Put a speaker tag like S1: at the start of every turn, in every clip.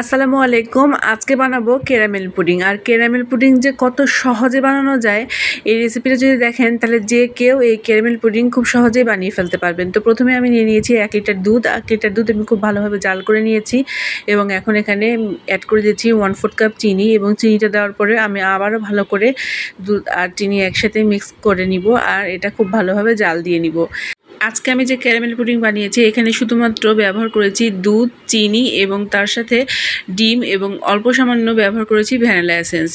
S1: আসসালামু আলাইকুম। আজকে বানাবো ক্যারামেল পুডিং। আর ক্যারামেল পুডিং যে কত সহজে বানানো যায়, এই রেসিপিটা যদি দেখেন, তাহলে যে কেউ এই ক্যারামেল পুডিং খুব সহজেই বানিয়ে ফেলতে পারবেন। তো প্রথমে আমি নিয়ে নিয়েছি এক লিটার দুধ। এক লিটার দুধ আমি খুব ভালোভাবে জাল করে নিয়েছি এবং এখন এখানে অ্যাড করে দিয়েছি ওয়ান ফোর্থ কাপ চিনি এবং চিনিটা দেওয়ার পরে আমি আবারও ভালো করে দুধ আর চিনি একসাথে মিক্স করে নিব। আর এটা খুব ভালোভাবে জাল দিয়ে নিব। আজকে আমি যে ক্যারামেল পুডিং বানিয়েছি, এখানে শুধুমাত্র ব্যবহার করেছি দুধ, চিনি এবং তার সাথে ডিম এবং অল্প সামান্য ব্যবহার করেছি ভ্যানিলা এসেন্স।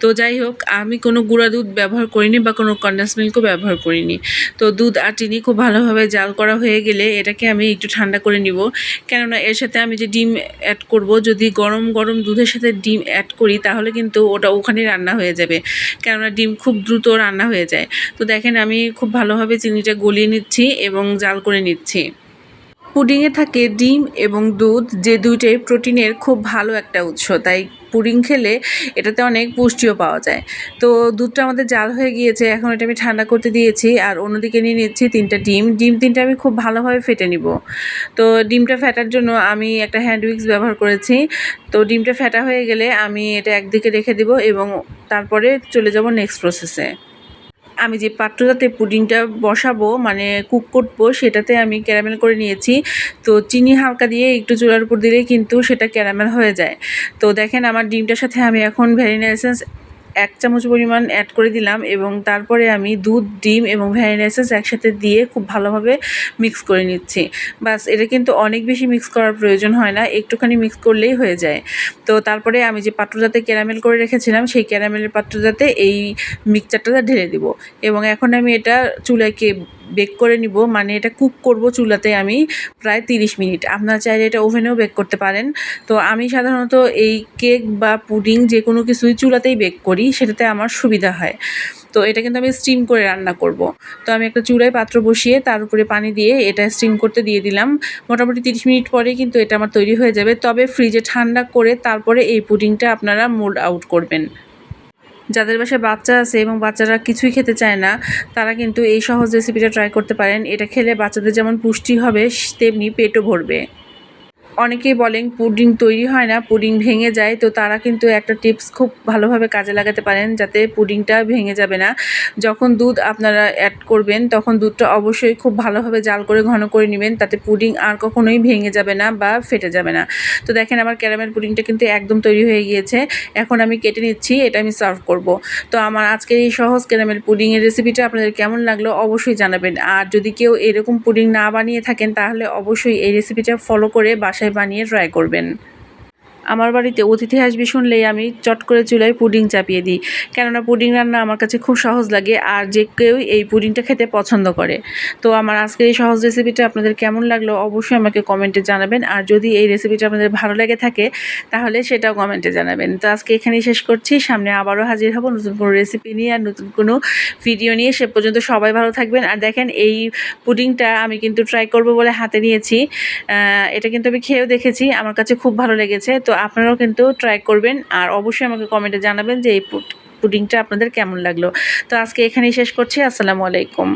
S1: তো যাই হোক, আমি কোনো গুঁড়া দুধ ব্যবহার করিনি বা কোনো কন্ডেন্স মিল্কও ব্যবহার করিনি। তো দুধ আর চিনি খুব ভালোভাবে জাল করা হয়ে গেলে এটাকে আমি একটু ঠান্ডা করে নিব। কেননা এর সাথে আমি যে ডিম অ্যাড করব, যদি গরম গরম দুধের সাথে ডিম অ্যাড করি, তাহলে কিন্তু ওটা ওখানেই রান্না হয়ে যাবে। কেননা ডিম খুব দ্রুত রান্না হয়ে যায়। তো দেখেন, আমি খুব ভালোভাবে চিনিটা গলিয়ে নিচ্ছি এবং জাল করে নিচ্ছি। পুডিংয়ে থাকে ডিম এবং দুধ, যে দুইটাই প্রোটিনের খুব ভালো একটা উৎস। তাই পুডিং খেলে এটাতে অনেক পুষ্টিও পাওয়া যায়। তো দুধটা আমাদের জাল হয়ে গিয়েছে, এখন এটা আমি ঠান্ডা করতে দিয়েছি আর অন্যদিকে নিয়ে নিচ্ছি তিনটা ডিম। ডিম তিনটা আমি খুব ভালোভাবে ফেটে নিব। তো ডিমটা ফেটার জন্য আমি একটা হ্যান্ড উইক্স ব্যবহার করেছি। তো ডিমটা ফেটা হয়ে গেলে আমি এটা একদিকে রেখে দিব এবং তারপরে চলে যাব নেক্সট প্রসেসে আমি যে পাত্রটাতে পুডিংটা বসাবো মানে কুক করব, সেটাতে আমি ক্যারামেল করে নিয়েছি। তো চিনি হালকা দিয়ে একটু চুলার উপর দিলেই কিন্তু সেটা ক্যারামেল হয়ে যায়। তো দেখেন আমার ডিমটার সাথে আমি এখন ভ্যানিলা এসেন্স এক চামচ পরিমাণ অ্যাড করে দিলাম এবং তারপরে আমি দুধ, ডিম এবং ভ্যানিলা এসেন্স একসাথে দিয়ে খুব ভালোভাবে মিক্স করে নিচ্ছি। বাস, এটা কিন্তু অনেক বেশি মিক্স করার প্রয়োজন হয় না, একটুখানি মিক্স করলেই হয়ে যায়। তো তারপরে আমি যে পাত্রটাতে ক্যারামেল করে রেখেছিলাম, সেই ক্যারামেলের পাত্রটাতে এই মিক্সচারটা ঢেলে দিব। এবং এখন আমি এটা চুলাকে বেক করে নিব। মানে এটা কুক করব চুলাতে আমি প্রায় তিরিশ মিনিট। আপনারা চাইলে এটা ওভেনেও বেক করতে পারেন। তো আমি সাধারণত এই কেক বা পুডিং যে কোনো কিছুই চুলাতেই বেক করি, সেটাতে আমার সুবিধা হয়। তো এটা কিন্তু আমি স্টিম করে রান্না করব। তো আমি একটা চুলায় পাত্র বসিয়ে তার উপরে পানি দিয়ে এটা স্টিম করতে দিয়ে দিলাম। মোটামুটি তিরিশ মিনিট পরে কিন্তু এটা আমার তৈরি হয়ে যাবে। তবে ফ্রিজে ঠান্ডা করে তারপরে এই পুডিংটা আপনারা মোল্ড আউট করবেন। যাদের বাসায় বাচ্চা আছে এবং বাচ্চারা কিছুই খেতে চায় না, তারা কিন্তু এই সহজ রেসিপিটা ট্রাই করতে পারেন। এটা খেলে বাচ্চাদের যেমন পুষ্টি হবে, তেমনি পেটও ভরবে। অনেকেই বলেন পুডিং তৈরি হয় না, পুডিং ভেঙে যায়, তো তারা কিন্তু একটা টিপস খুব ভালোভাবে কাজে লাগাতে পারেন যাতে পুডিংটা ভেঙে যাবে না। যখন দুধ আপনারা অ্যাড করবেন, তখন দুধটা অবশ্যই খুব ভালোভাবে জাল করে, ঘন করে নেবেন, তাতে পুডিং আর কখনোই ভেঙে যাবে না বা ফেটে যাবে না। তো দেখেন আমার ক্যারামেল পুডিংটা কিন্তু একদম তৈরি হয়ে গিয়েছে। এখন আমি কেটে নিচ্ছি, এটা আমি সার্ভ করব। তো আমার আজকের এই সহজ ক্যারামেল পুডিংয়ের রেসিপিটা আপনাদের কেমন লাগল অবশ্যই জানাবেন। আর যদি কেউ এরকম পুডিং না বানিয়ে থাকেন, তাহলে অবশ্যই এই রেসিপিটা ফলো করে বাসায় বানিয়ে ট্রাই করবেন। আমার বাড়িতে অতিথি আসবে শুনলেই আমি চট করে চুলায় পুডিং চাপিয়ে দিই। কেননা পুডিং রান্না আমার কাছে খুব সহজ লাগে আর যে কেউ এই পুডিংটা খেতে পছন্দ করে। তো আমার আজকের এই সহজ রেসিপিটা আপনাদের কেমন লাগল অবশ্যই আমাকে কমেন্টে জানাবেন। আর যদি এই রেসিপিটা আপনাদের ভালো লেগে থাকে, তাহলে সেটাও কমেন্টে জানাবেন। তো আজকে এখানেই শেষ করছি। সামনে আবারও হাজির হব নতুন কোনো রেসিপি নিয়ে আর নতুন কোনো ভিডিও নিয়ে। সে পর্যন্ত সবাই ভালো থাকবেন। আর দেখেন, এই পুডিংটা আমি কিন্তু ট্রাই করব বলে হাতে নিয়েছি। এটা কিন্তু আমি খেয়েও দেখেছি। আমার কাছে খুব ভালো লেগেছে। তো আপনারাও কিন্তু ট্রাই করবেন আর অবশ্যই আমাকে কমেন্টে জানাবেন যে এই পুডিংটা আপনাদের কেমন লাগল। তো আজকে এখানেই শেষ করছি। আসসালামু আলাইকুম।